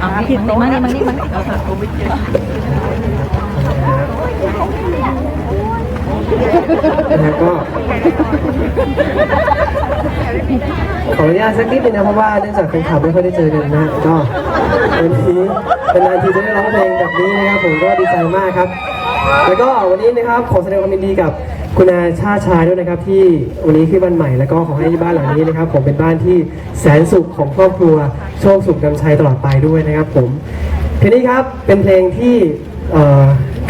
เอาผิดมานี่มานี่มานี่นะฮะก็ขออนุญาตสักนิดนึงนะเพราะว่าเนื่องจากแฟนคลับไม่ค่อยได้เจอกันนะฮะก็วันนี้เป็นนานทีจะได้ร้องเพลงแบบนี้นะครับผมก็ดีใจมากครับ แล้วก็วันนี้นะครับขอแสดงความยินดีกับ คุณอาชาชายด้วยนะครับที่วันนี้ขึ้นบ้านใหม่แล้วก็ขอให้บ้านหลังนี้นะครับ ผมเป็นบ้านที่แสนสุขของครอบครัวโชคสุขนำชัยตลอดไปด้วยนะครับ ผมเพลงนี้ครับเป็นเพลงที่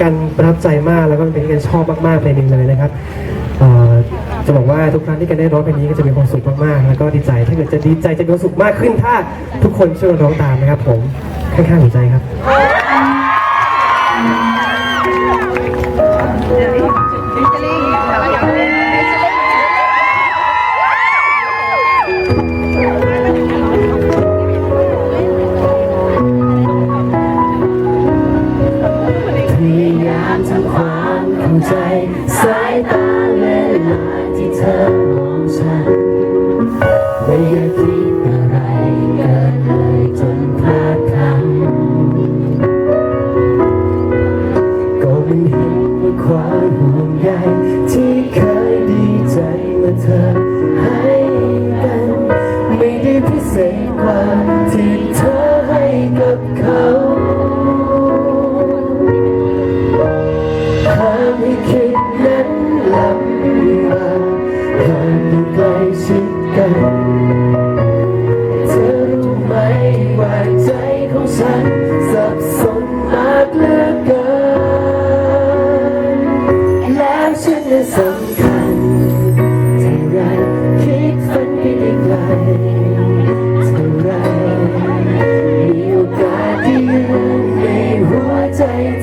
กันประทับใจมากแล้วก็เป็นเพลงที่กันชอบมากๆเพลงหนึ่งเลยนะครับจะบอกว่าทุกครั้งที่กันได้ร้องเพลงนี้ก็จะมีความสุขมากๆแล้วก็ดีใจถ้าเกิดจะดีใจจะมีความสุขมากขึ้นถ้าทุกคนช่วยร้องตามนะครับ ผมข้างๆหัวใจครับ ไ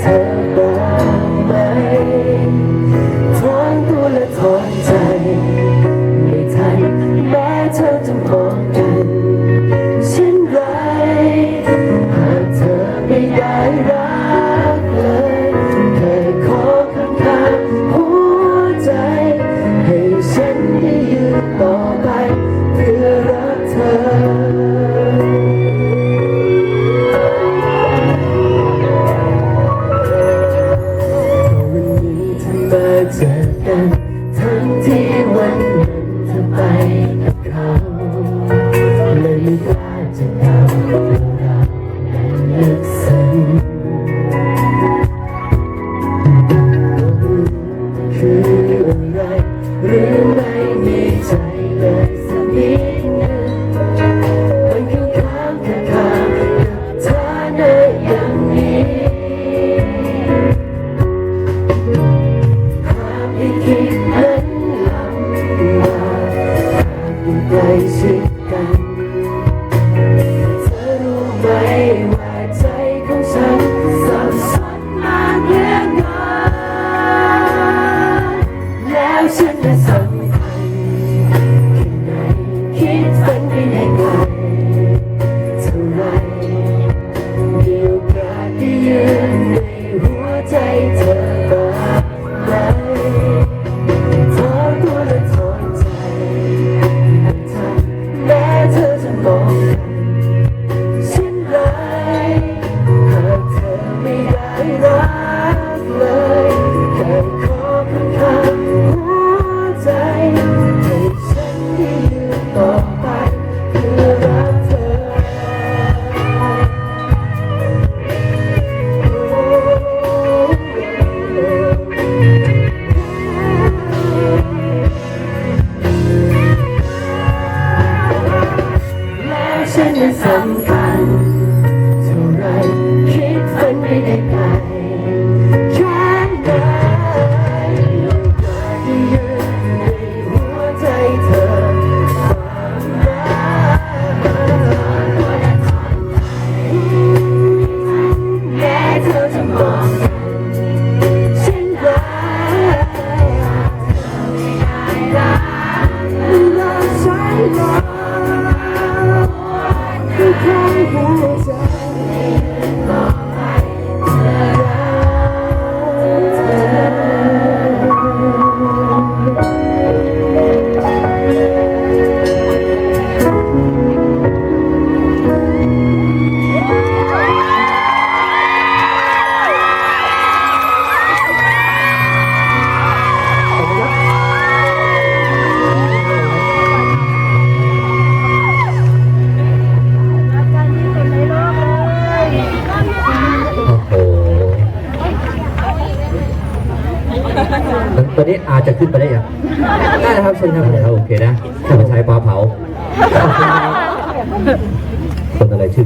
ใเลยสักนิดหนึ่งมันค้างค้างคาคากับเธอในอย่างนี้หากไม่คิดนั้นลำบากหากอยู่ใกล้ชิดกันเธอรู้ไหมว่าใจของฉันสับสนมากเหลือเกินแล้วฉันจะสำ แ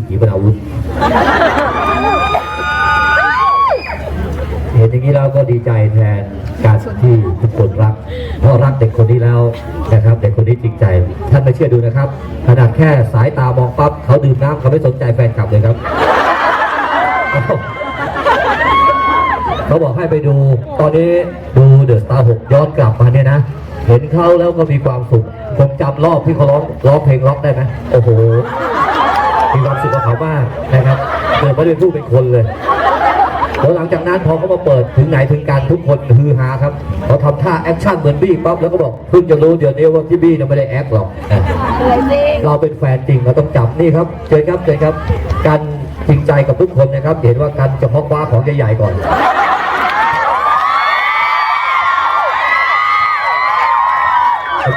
คนอะไรชื่อกีบรรอาวุธเห็นอย่างนี้เราก็ดีใจแทนการที่ทุกคนรัก เพราะรักเด็กคนนี้แล้วนะครับเด็กคนนี้จริงใจ ท่านไม่เชื่อดูนะครับ ขนาดแค่สายตามองปั๊บเขาดื่มน้ำเขาไม่สนใจแฟนคลับเลยครับเขาบอกให้ไปดู ตอนนี้ดูเดอะสตาร์หกย้อนกลับมาเนี่ยนะ เห็นเขาแล้วก็มีความสุข ผมจำรอบที่เขาร้องร้องเพลงร็อกได้ไหมโอ้โห มีความสุขกับเขามากนะครับเกิดมาด้วยผู้เป็นคนเลยแล้วหลังจากนั้นพอเขามาเปิดถึงไหนถึงการทุกคนฮือฮาครับเขาทำท่าแอคชั่นเหมือนบี้ปั๊บแล้วก็บอกเพิ่งจะรู้เดี๋ยวนี้ว่าที่บี้เนี่ยไม่ได้แอคหรอกนะเราเป็นแฟนจริงเราต้องจับนี่ครับเจอครับเจอครับการจริงใจกับทุกคนนะครับ เห็นว่าการจะฮอกว้าของใหญ่ๆก่อน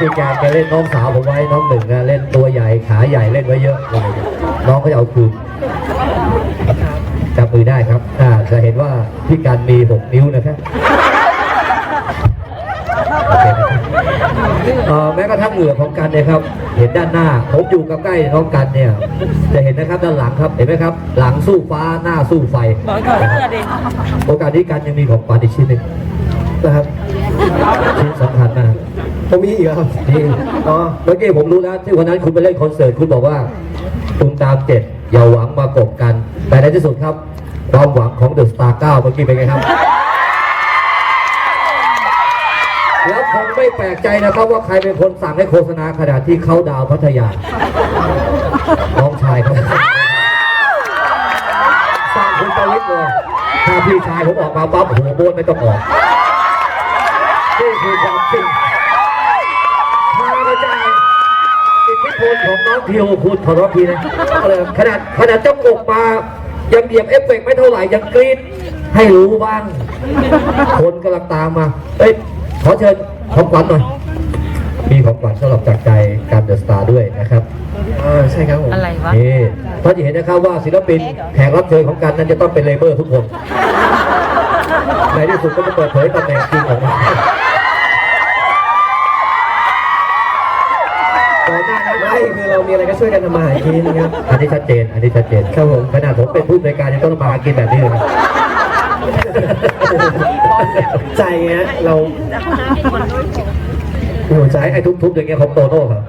พี่แกแกเล่นน้องสาวผมไว้น้องหนึ่งนะเล่นตัวใหญ่ขาใหญ่เล่นไว้เยอะเลยน้องก็จะเอาคืนจับมือได้ครับอ่าจะเห็นว่าพี่การมีหกนิ้วนะครับแม้กระทั่งเหงื่อของกันเนี่ยครับ เห็นด้านหน้า ผมอยู่กับใกล้น้องกันเนี่ย จะเห็นนะครับด้านหลังครับ เห็นไหมครับ หลังสู้ฟ้าหน้าสู้ไฟโอกาสนี้กันยังมีของขวัญอีกชิ้นหนึ่งนะครับชิ้นสำคัญมาก ผมมีอีกเหรอครับนี่อ๋อเมื่อกี้ผมรู้แล้วที่วันนั้นคุณไปเล่นคอนเสิร์ตคุณบอกว่าคุณตามเจ็ดอย่าหวังมากบกัน แต่ในที่สุดครับ ความหวังของเดอะสตาร์เก้าเมื่อกี้เป็นไงครับ แล้วคงไม่แปลกใจนะครับว่าใครเป็นคนสั่งให้โฆษณาขณะที่เขาดาวน์พัทยาน้องชายครับสร้างคุณประวิตรเลยถ้าพี่ชายผมออกมาปั๊บหัวโบนไม่ต้องออกนี่คือความจริง พากระจายอิทธิ พลของน้องทิวคุณขอร้องทีนะเอาเลยขนาดขนาดเจ้ากบมายังเหยียบเอฟเฟกต์ไม่เท่าไหร่ยังกรี๊ดให้รู้บ้าง คนกำลังตามมาเอ้ยขอเชิญของขวัญหน่อยมีของขวัญสำหรับจากใจการเดอะสตาร์ด้วยนะครับอ่าใช่ครับผมอะไรวะนี่ท่านจะเห็นนะครับว่าศิลปินแขกรับเชิญของกันนั้นจะต้องเป็นเลเบอร์ทุกคนในที่สุดก็จะเปิดเผยตำแหน่งจริงของมัน เรามีอะไรก็ช่วยกันทำมาหากินนะครับอันนี้ชัดเจน อันนี้ชัดเจนครับผมขนาดผมเป็นผู้ในวยการยังต้องมาหากินแบบนี้เลยนะใจเงี้ยเราหัวใจไอ้ไอ้ทุบๆอย่างเงี้ยของโตโน่ครับ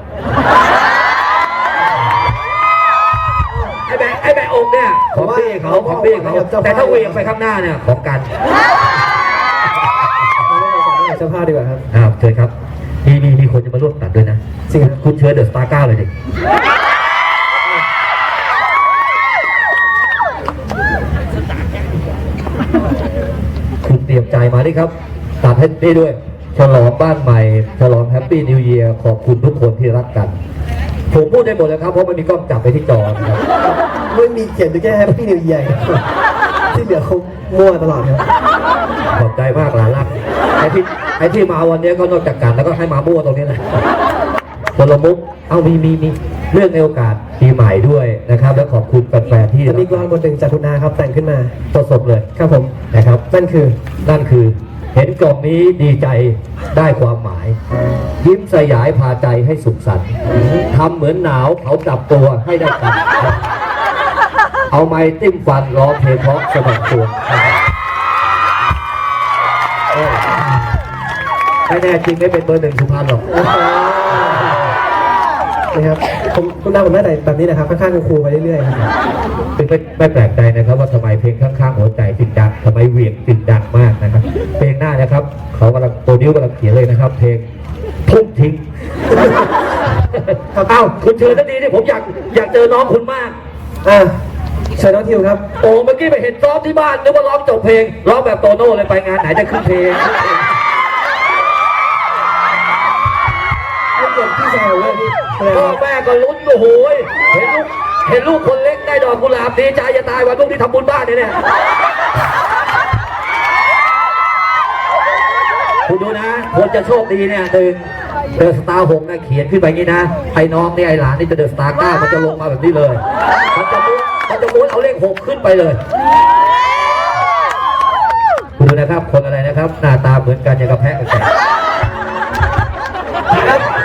ไอ้แบะไอ้แบะอกเนี่ยของพี่เขาของพี่เขาแต่ถ้าเหวียงไปข้างหน้าเนี่ยของกันเราไม่ต้องสอนเสื้อผ้าดีกว่าครับ อ้าวเชิญครับ มีมีมีคนจะมาร่วมตัดด้วยนะจริงครับคุณเชิญเดอะสตาร์เก้าเลยดิคุณเตรียมใจมาดิครับ ตัดให้ได้ด้วย ฉลองบ้านใหม่ ฉลองแฮปปี้นิวเยียร์ขอบคุณทุกคนที่รักกัน ผมพูดได้หมดเลยครับ เพราะมันมีกล้องจับไปที่จอนะครับ ไม่มีเขียนดูแค่แฮปปี้นิว y ย a ที่เหลือเขามั่วตลอดครับ ขอบใจมากหลานรักไอ้ที่ไอ้ที่มาวันนี้ก็นอกจากกันแล้วก็ให้มามั่วตรงนี้แหละคนละมุกเอามีมีมีเรื่องในโอกาสปีใหม่ด้วยนะครับ และขอบคุณแฟนๆที่จะมีกรอนบทหนึ่งจากคุณนาครับแต่งขึ้นมาสดๆเลยครับผมนะครับนั่นคือนั่นคือ เห็นกล่องนี้ดีใจได้ความหมาย ยิ้มสยายพาใจให้สุขสันต์ทำเหมือนหนาวเขาจับตัวให้ได้กันเอาไม้ติ้มฟันร้องเพลงเพราะสมัครตัว ไม่แน่จริงไม่เป็นเบอร์หนึ่งสุพรรณหรอกนะครับผมคุณนาผมได้แต่แบบนี้นะครับข้างๆคุณครูไปเรื่อยๆครับซึ่งไม่ไม่แปลกใจนะครับ ว่าทำไมเพลงข้างๆหัวใจจึงดังทำไมเหวี่ยงจึงดังมากนะครับ เพลงหน้านะครับเขากำลังตัวนิ้วกำลังเขียนเลยนะครับ เพลงทุ่มทิ้งเอ้าคุณเชิญทันทีนี่ผมอยากอยากเจอน้องคุณมากอ่าเชิญน้องทิวครับ โอ้เมื่อกี้ไปเห็นซ้อมที่บ้านนึกว่าร้องจบเพลงร้องแบบโตโน่เลยไปงานไหนจะขึ้นเพลง ให้เกียรติพี่ชายผมเลยพี่อะไรพ่อครับแม่ก็ลุ้นโอ้โหยเห็นลูกเห็นลูกคนเล็กได้ดอกกุหลาบดีใจจะตายวันลูกที่ทำบุญบ้านเนี่ยเนี่ยคุณดูนะคนจะโชคดีเนี่ยหนึ่งเดอะสตาร์หกนะเขียนขึ้นไปงี้นะไอ้น้องเนี่ยไอ้หลานนี่จะเดอะสตาร์เก้ามันจะลงมาแบบนี้เลย มันจะม้วนมันจะม้วนเอาเลขหกขึ้นไปเลยคุณดูนะครับคนอะไรนะครับ หน้าตาเหมือนกันอย่างกับแพะกับ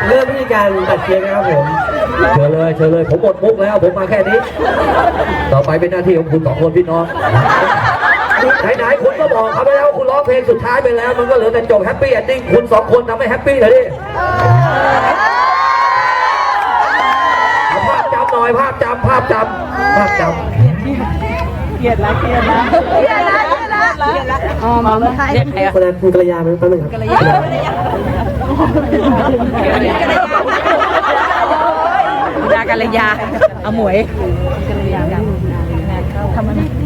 แกะครับเริ่มวิธีการตัดเค้กนะครับผมเชิญเลยเชิญเลยผมหมดมุกแล้ว ผมมาแค่นี้ ต่อไปเป็นหน้าที่ของคุณสองคนพี่น้องไหนๆคุณก็บอกเขาไปแล้วว่าคุณร้องเพลงสุดท้ายไปแล้ว มันก็เหลือแต่จบแฮปปี้เอนดิ้งคุณสองคนทำให้แฮปปี้เลยดิเอาภาพจำหน่อยภาพจำภาพจำภาพจำอ๋อมาเมื่อไหร่คนนั้นคุณกัลยาไหมแป๊บนึงครับยา กันเลยยาเอาหมวย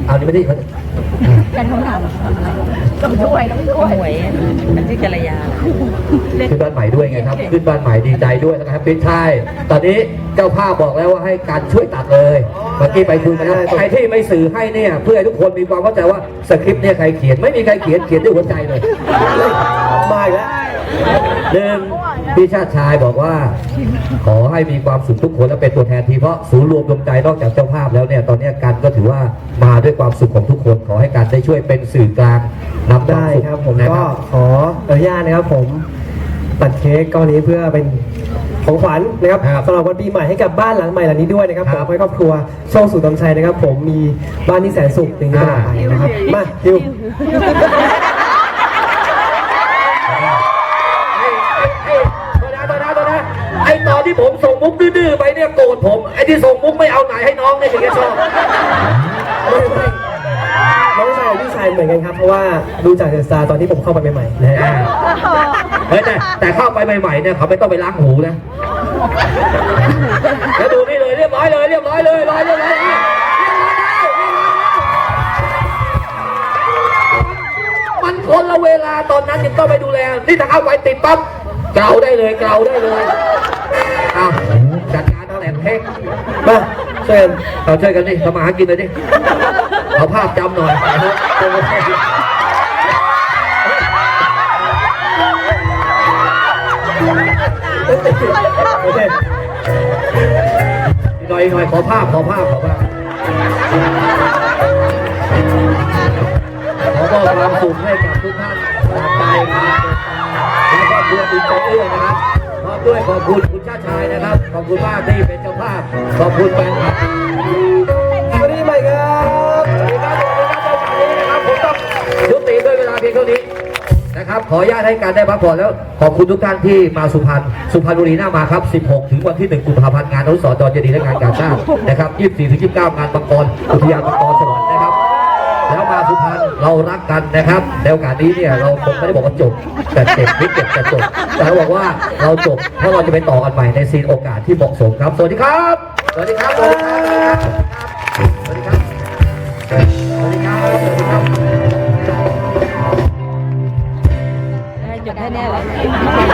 เอานี่ไม่ได้เขากันคำถามต้องช่วยต้องช่วยหมวยมันชื่อกัลยาขึ้นบ้านใหม่ด้วยไงครับ ขึ้นบ้านใหม่ดีใจด้วยแล้วก็แฮปปี้ใช่ตอนนี้เจ้าภาพบอกแล้วว่าให้การช่วยตัดเลยเมื่อกี้ไปคุยกันแล้วใครที่ไม่สื่อให้เนี่ย เพื่อให้ทุกคนมีความเข้าใจว่าสคริปต์เนี่ยใครเขียนไม่มีใครเขียนเขียนด้วยหัวใจเลยมาอีกแล้ว หนึ่งพี่ชาติชายบอกว่า ขอให้มีความสุขทุกคนและเป็นตัวแทนทีมเพราะศูนย์รวมดวงใจนอกจากเจ้าภาพแล้วเนี่ยตอนนี้การก็ถือว่ามาด้วยความสุขของทุกคน ขอให้การได้ช่วยเป็นสื่อกลางนำวาได้สุขครับผมนะก็ขออนุญาตนะครับผมตัดเค้กก้อนนี้เพื่อเป็นของขวัญนะครับสำหรับวันปีใหม่ให้กับบ้านหลังใหม่หลังนี้ด้วยนะครับผมให้ครอบครัวโชคสุขตำชัยนะครับ ผมมีบ้านที่แสนสุขอย่างนี้ตลอดไปนะครับมาดิว ที่ผมส่งมุกดื้อๆไปเนี่ยโกรธผมไอ้ที่ส่งมุกไม่เอาไหนให้น้องเนี่ยถึงจะชอบไม่ไม่น้องชายกับพี่ชายเหมือนกันครับเพราะว่าดูจากเดอะสตาร์ตอนที่ผมเข้าไปใหม่ๆนะฮะเฮ้ยแต่แต่เข้าไปใหม่ๆเนี่ยเขาไม่ต้องไปล้างหูนะแล้วดูนี่เลยเรียบร้อยเลยเรียบร้อยเลยร้อยเรียบร้อยเลยมันคนละเวลาตอนนั้นยังต้องไปดูแลนี่ถ้าเข้าไปติดปั๊บ เกาได้เลยเกาได้เลยอ้าวจัดการเอาแหลมเพ่งมาเชิญเราช่วยกันดิทำมาหากินเลยดิเอาภาพจำหน่อยโอเคหน่อยหน่อยขอภาพขอภาพขอภาพขอมอบความสุขให้กับทุกท่านจากใจ ครับและครอบครัวดีใจเอื้อนะครับพร้อมด้วยขอบคุณคุณชาติชายนะครับ ขอบคุณมากที่เป็นเจ้าภาพ ขอบคุณแฟนคลับสวัสดีใหม่ครับสวัสดีครับสวัสดีครับเจ้าสาวนี้นะครับผมต้องยุติด้วยเวลาเพียงเท่านี้นะครับ ขออนุญาตให้การได้พักผ่อนแล้ว ขอบคุณทุกท่านที่มาสุพรรณ สุพรรณบุรีหน้ามาครับ 16 ถึงวันที่ 1 กุมภาพันธ์งานอนุสรณ์จอเจดีและงานการชาตินะครับ 24 ถึง 29 งานบางกรอุทยานบางกรสวรรค์ เรารักกันนะครับในโอกาสนี้เนี่ยเราคงไม่ได้บอกว่าจบแต่เจ็บนิดเจ็บแต่จบแต่เราบอกว่าเราจบเพราะเราจะไปต่อกันใหม่ในซีนโอกาสที่เหมาะสมครับสวัสดีครับ สวัสดีครับ สวัสดีครับสวัสดีครับสวัสดีครับสวัสดีครับจุดแน่ๆเลย